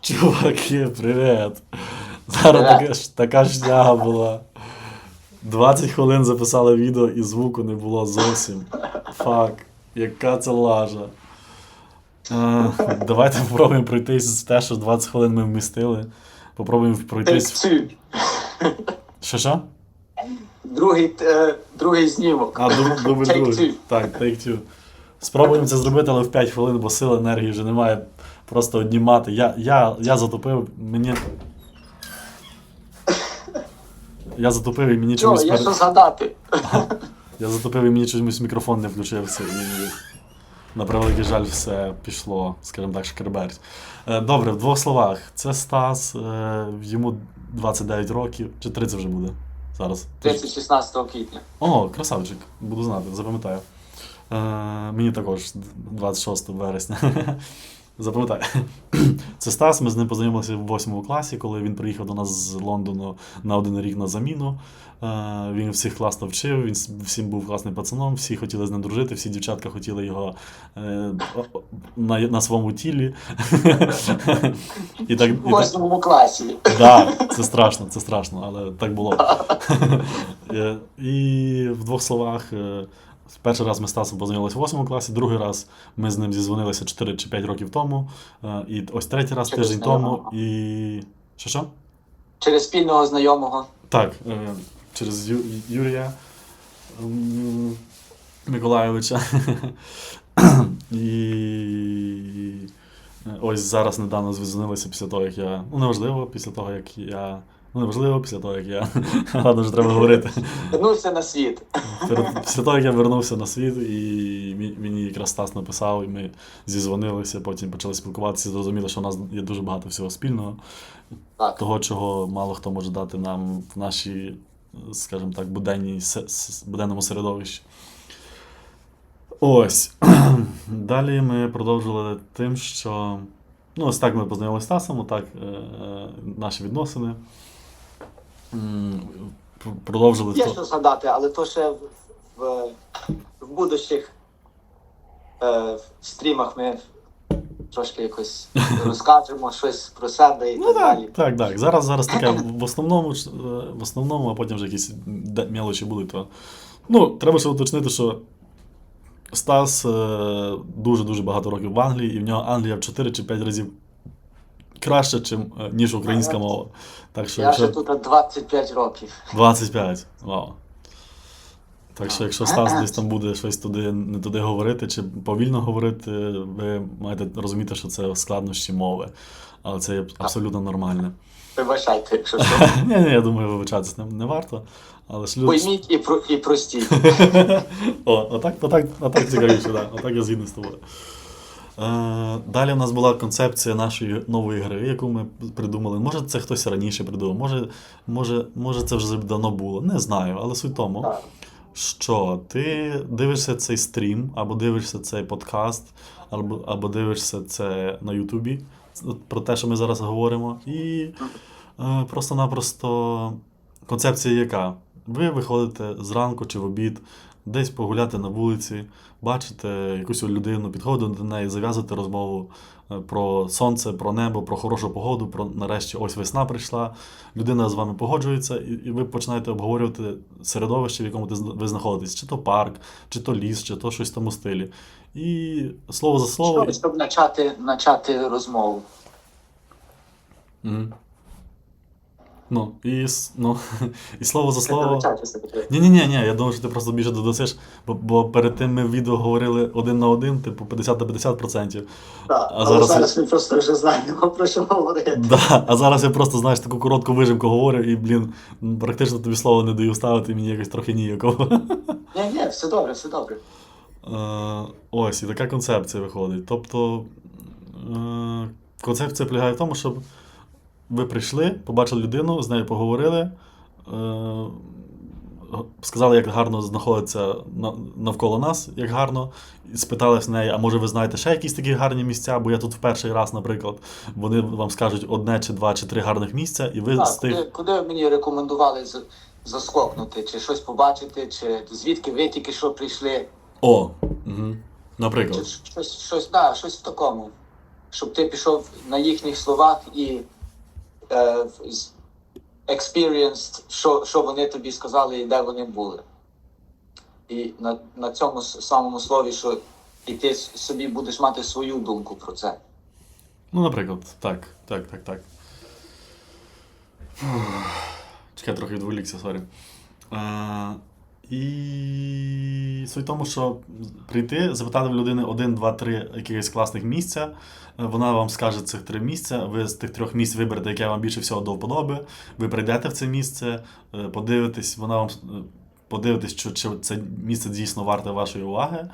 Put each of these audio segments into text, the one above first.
Чуваки, привіт. Зараз така, ж- така шняга була. 20 хвилин записали відео і звуку не було зовсім. Фак, яка це лажа. Е, давайте спробуємо пройтись з те, що 20 хвилин ми вмістили. Попробуємо пройтись. Що що? Другий, е, другий знімок. А, дубль Take другий. Так, take two. Спробуємо це зробити, але в 5 хвилин, бо сил енергії вже немає. Просто однімати. Я, я, я затупив, мені. Я затупив і мені чомусь. є пер- що згадати. Я затупив і мені чомусь мікрофон не включився. І на превеликий жаль, все пішло, скажімо так, шкерберть. Е, Добре, в двох словах. Це Стас, е, йому 29 років, чи 30 вже буде зараз. 30-16 квітня. О, красавчик, буду знати, запам'ятаю. Е, мені також 26 вересня. Запам'ятаю. Це Стас, ми з ним познайомилися в 8 класі, коли він приїхав до нас з Лондону на один рік на заміну. Е, він всіх класно вчив, він всім був класним пацаном, всі хотіли з ним дружити, всі дівчатка хотіли його е, на, на своєму тілі. і так, В так, восьмому класі. Да, це страшно, це страшно, але так було. Е, І в двох словах, перший раз ми з Стасом познайомилися в 8 класі, другий раз ми з ним зізвонилися 4 чи 5 років тому. е, І ось третій раз Через тиждень тому. І. Що що? Через спільного знайомого. Так, е, через Ю- Юрія Миколайовича. І ось зараз недавно звізнилися після того, як я. Ну, неважливо, після того, як я. Ну, після того, як я. Ладно, вже треба говорити. Вернувся на світ. Після того, як я вернувся на світ, і мені якраз Стас написав, і ми зізвонилися, потім почали спілкуватися, зрозуміли, що у нас є дуже багато всього спільного Так. того, чого мало хто може дати нам в нашій, скажімо так, буденній, буденному середовищі. Ось. Далі ми продовжили тим, що. Ну, ось так ми познайомилися з Стасом, отак е, е, наші відносини. Продовжили Є що згадати, але то ще в, в, в будущих е, в стрімах ми трошки якось розкажемо щось про себе і Ну так так, далі. так, так. Зараз, зараз таке в основному, е, в основному, а потім вже якісь мелочі будуть. То... Ну, треба ще уточнити, що Стас е, дуже-дуже багато років в Англії, і в нього Англія в 4 чи 5 разів краще, чим, е, ніж українська мова. Так що, Я вже якщо тут 25 років. 25. Вау. Так що, якщо Стас десь там буде щось туди не туди говорити чи повільно говорити, ви маєте розуміти, що це складнощі мови. Але це є абсолютно нормально. Вибачайте, якщо що. Ні, ні, я думаю, вибачатися не, варто. Але ж люди. Пойміть і, про, і простіть. О, отак, отак, отак цікавіше, да. отак я згідний з тобою. Е, далі у нас була концепція нашої нової гри, яку ми придумали. Може, це хтось раніше придумав, може, може, може це вже давно було. Не знаю, але суть в тому, що ти дивишся цей стрім, або дивишся цей подкаст, або, або дивишся це на Ютубі про те, що ми зараз говоримо. І е, просто-напросто концепція яка? Ви виходите зранку чи в обід, десь погуляти на вулиці, бачите якусь людину, підходите до неї, зав'язуєте розмову е, про сонце, про небо, про хорошу погоду, про нарешті ось весна прийшла. Людина з вами погоджується, і, ви починаєте обговорювати середовище, в якому ви знаходитесь, чи то парк, чи то ліс, чи то щось в тому стилі. І слово за слово. Щоб, щоб почати, почати розмову. Мгм. Ну, і, ну, і слово за слово. Ні, ні, ні, ні, я думаю, що ти просто більше додасиш, бо, бо перед тим ми в відео говорили один на один, типу 50 на 50%. Так, А але зараз- зараз... ми просто вже знаємо про що говорити. Да, а зараз я просто, знаєш, таку коротку вижимку говорю і, блін, практично тобі слово не даю ставити, мені якось трохи ніяково. Ні, ні, все добре, все добре. Е, ось, і така концепція виходить. Тобто е, концепція полягає в тому, щоб ви прийшли, побачили людину, з нею поговорили, е, сказали, як гарно знаходиться навколо нас, як гарно, і спитали в неї, а може ви знаєте ще якісь такі гарні місця, бо я тут в перший раз, наприклад, вони вам скажуть одне чи два чи три гарних місця, і ви з тих. куди, куди мені рекомендували з- заскокнути, чи щось побачити, чи звідки ви тільки що прийшли, О! Угу. чи Наприклад. щось, щось, да, щось в такому. щоб ти пішов на їхніх словах і з- experienced, що, що вони тобі сказали і де вони були. І на, на цьому самому слові, що і ти собі будеш мати свою думку про це. Ну, наприклад, так, так, так, так. Фух. Чекай, трохи відволікся, сорі. Е, і суть в тому, що прийти, запитати в людини один, два, три якихось класних місця. е, Вона вам скаже цих три місця. Ви з тих трьох місць виберете, яке вам більше всього до вподоби. Ви прийдете в це місце, е, подивитесь, вона вам е, подивитесь, чи, чи це місце дійсно варте вашої уваги.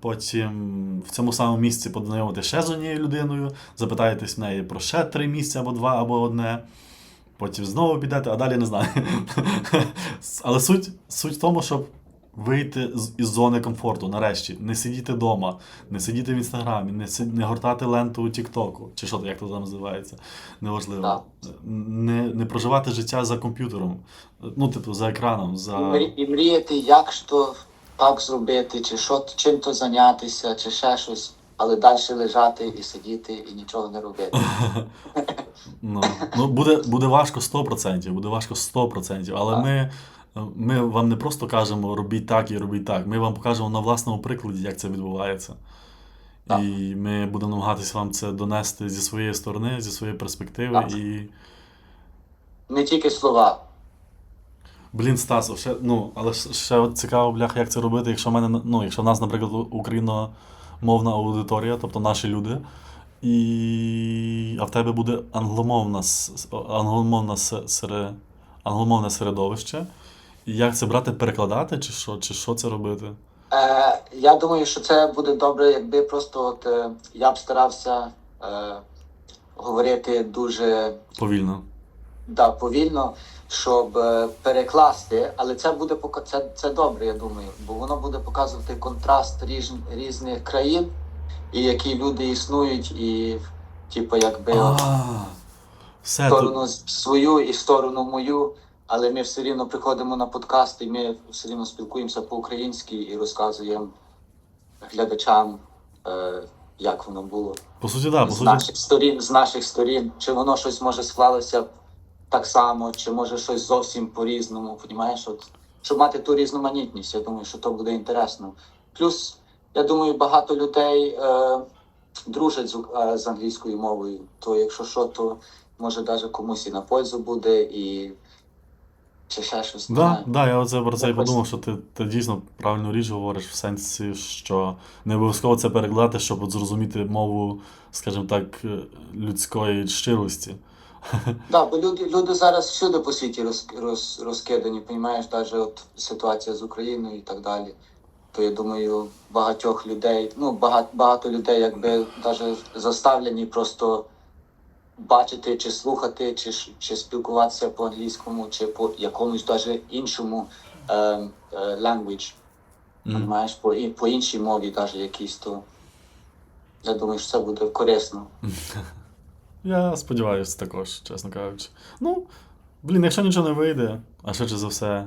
Потім в цьому самому місці познайомитися ще з однією людиною, запитаєтесь в неї про ще три місця або два, або одне. Потім знову підете, а далі не знаю. Але суть, суть в тому, щоб вийти із зони комфорту нарешті. Не сидіти вдома, не сидіти в інстаграмі, не, си- не гортати ленту у Тіктоку, чи що як то там називається. Неважливо. Так. Не, не проживати життя за комп'ютером, ну, типу, за екраном, за. І мріяти, як то так зробити, чи що чим то зайнятися, чи ще щось, але далі лежати і сидіти і нічого не робити. Ну, ну буде, буде важко 100%, буде важко 100%, але Так. ми, ми вам не просто кажемо робіть так і робіть так. Ми вам покажемо на власному прикладі, як це відбувається. Так. І ми будемо намагатися вам це донести зі своєї сторони, зі своєї перспективи. Так. І. Не тільки слова. Блін, Стасо, ще, ну, але ще от цікаво, блях, як це робити, якщо в мене, ну, якщо в нас, наприклад, україномовна аудиторія, тобто наші люди, і... а в тебе буде англомовна, англомовна с- сере... англомовне середовище. І як це брати, перекладати, чи що, чи що це робити? Е, я думаю, що це буде добре, якби просто от, е, я б старався е, говорити дуже Повільно. да, повільно, щоб е, перекласти, але це буде це, це добре, я думаю, бо воно буде показувати контраст різ, різних країн, і які люди існують, і типу, якби А, все, то... сторону свою і сторону мою. Але ми все рівно приходимо на подкаст, і ми все рівно спілкуємося по-українськи і розказуємо глядачам, е, як воно було по суті, так, по з суті. наших сторін, з наших сторін, чи воно щось може склалося так само, чи може щось зовсім по-різному. Понімаєш, от щоб мати ту різноманітність, я думаю, що то буде інтересно. Плюс, я думаю, багато людей е, дружать з, е, з англійською мовою. То якщо що, то може навіть комусь і на пользу буде, і чи ще щось. Да, да, я оце про це і подумав, що ти, ти дійсно правильну річ говориш в сенсі, що не обов'язково це перекладати, щоб от зрозуміти мову, скажімо так, е, людської щирості. Да, бо люди, люди зараз всюди по світі роз, роз, розкидані, понімаєш, навіть от ситуація з Україною і так далі. То я думаю, багатьох людей, ну багато, багато людей якби навіть заставлені просто бачити чи слухати, чи, чи спілкуватися по-англійському, чи по якомусь навіть іншому е, е, language, понімаєш, по, і- по іншій мові, навіть якійсь, то я думаю, що це буде корисно. Я сподіваюся також, чесно кажучи. Ну, блін, якщо нічого не вийде, а швидше за все,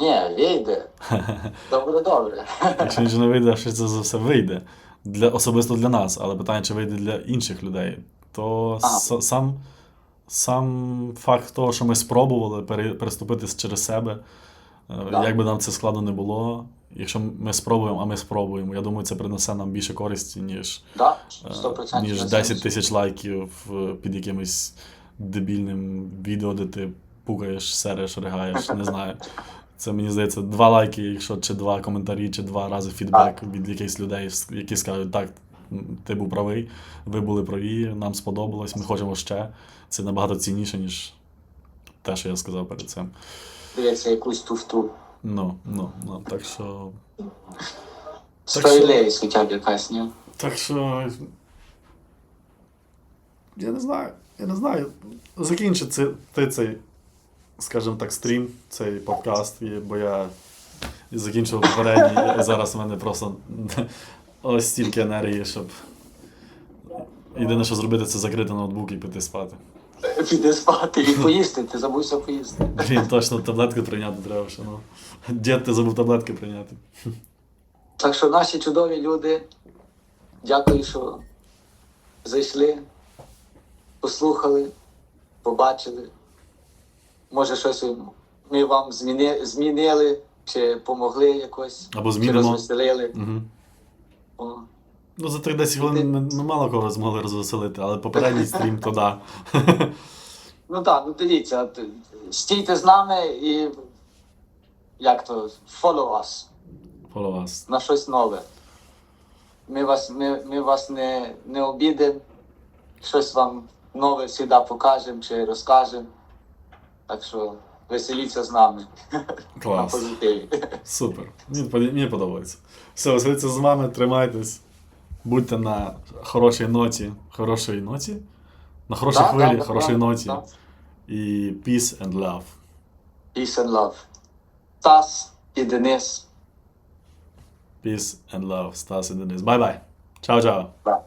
Ні, вийде. То буде добре. якщо нічого не вийде, а швидше за все вийде. Для, особисто для нас, але питання, чи вийде для інших людей, то с- сам, сам факт того, що ми спробували пере, переступити через себе, е, Да. як би нам це складно не було, якщо ми спробуємо, а ми спробуємо, я думаю, це принесе нам більше користі, ніж, Да, е, 100%. ніж 10 тисяч лайків е, під якимось дебільним відео, де ти пукаєш, сереш, ригаєш, не знаю. Це мені здається, два лайки, якщо чи два коментарі, чи два рази фідбек від якихось людей, які скажуть, так, ти був правий, ви були праві, нам сподобалось, ми хочемо ще. Це набагато цінніше, ніж те, що я сказав перед цим. Дивиться якусь туфту. Ну, ну, ну, так що. Справедливість хоча б якась, ні? Так що. Я не знаю. Я не знаю. Закінчи ти цей, скажімо так, стрім, цей подкаст, бо я закінчив попередній, і зараз в мене просто ось стільки енергії, щоб. Єдине, що зробити, це закрити ноутбук і піти спати. Піди спати і поїсти, ти забувся поїсти. Блін, точно таблетки прийняти треба ще. Ну. Дід, ти забув таблетки прийняти. Так що наші чудові люди, Дякую, що зайшли, послухали, побачили. Може, щось ми вам зміни, змінили, чи помогли якось, Або чи змінимо. розвеселили. Угу. О. Ну, за 30 хвилин ми, ми мало кого змогли розвеселити, але попередній стрім то да. Ну так, ну дивіться, стійте з нами і як то, follow us Follow us. на щось нове. Ми вас, ми, ми вас не, не обідемо, щось вам нове завжди покажемо чи розкажемо. Так що веселіться з нами на позитиві. Супер. Мені, подобається. Все, веселіться з вами, тримайтесь. Будьте на хорошій ноті. Хорошій ноті? На хорошій Да, хвилі, да, хорошій да, ноті. да. І peace and love. Peace and love. Тас і Денис. Peace and love. Стас і Денис. Бай-бай. Чао-чао. Бай.